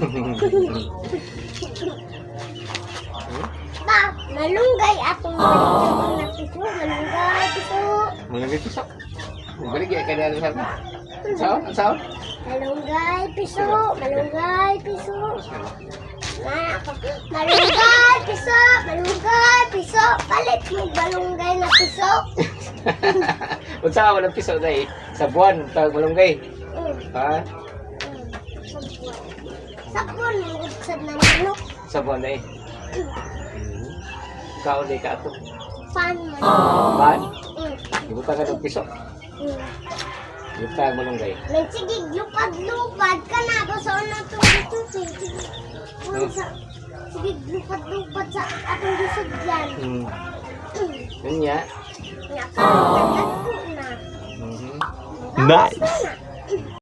Ba, malunggay atong balik na piso, malunggay piso. Malagay piso. Balik ya kada sa Sao? Sao? Malunggay piso, malunggay piso. Malunggay piso, malunggay piso. Palit mo malunggay na piso. Unsa ka man piso dai? Sa buwan tawag malunggay. Mm, Ha? Mm. Sabon, magsad ng manok. Sa buwan dai. Ikaw dai ka ato. Pan man. Ban? Mm, Ibuta ka ng piso. mm. Ibuta ang malunggay. Nagsigig lupad-lupad ka na ako sa unang tungkol sige. Lupad-lupad sa atong gisod yan. Hmm. Yun niya. Nakakagad ko na. Mhm. Gawas Nice. na na.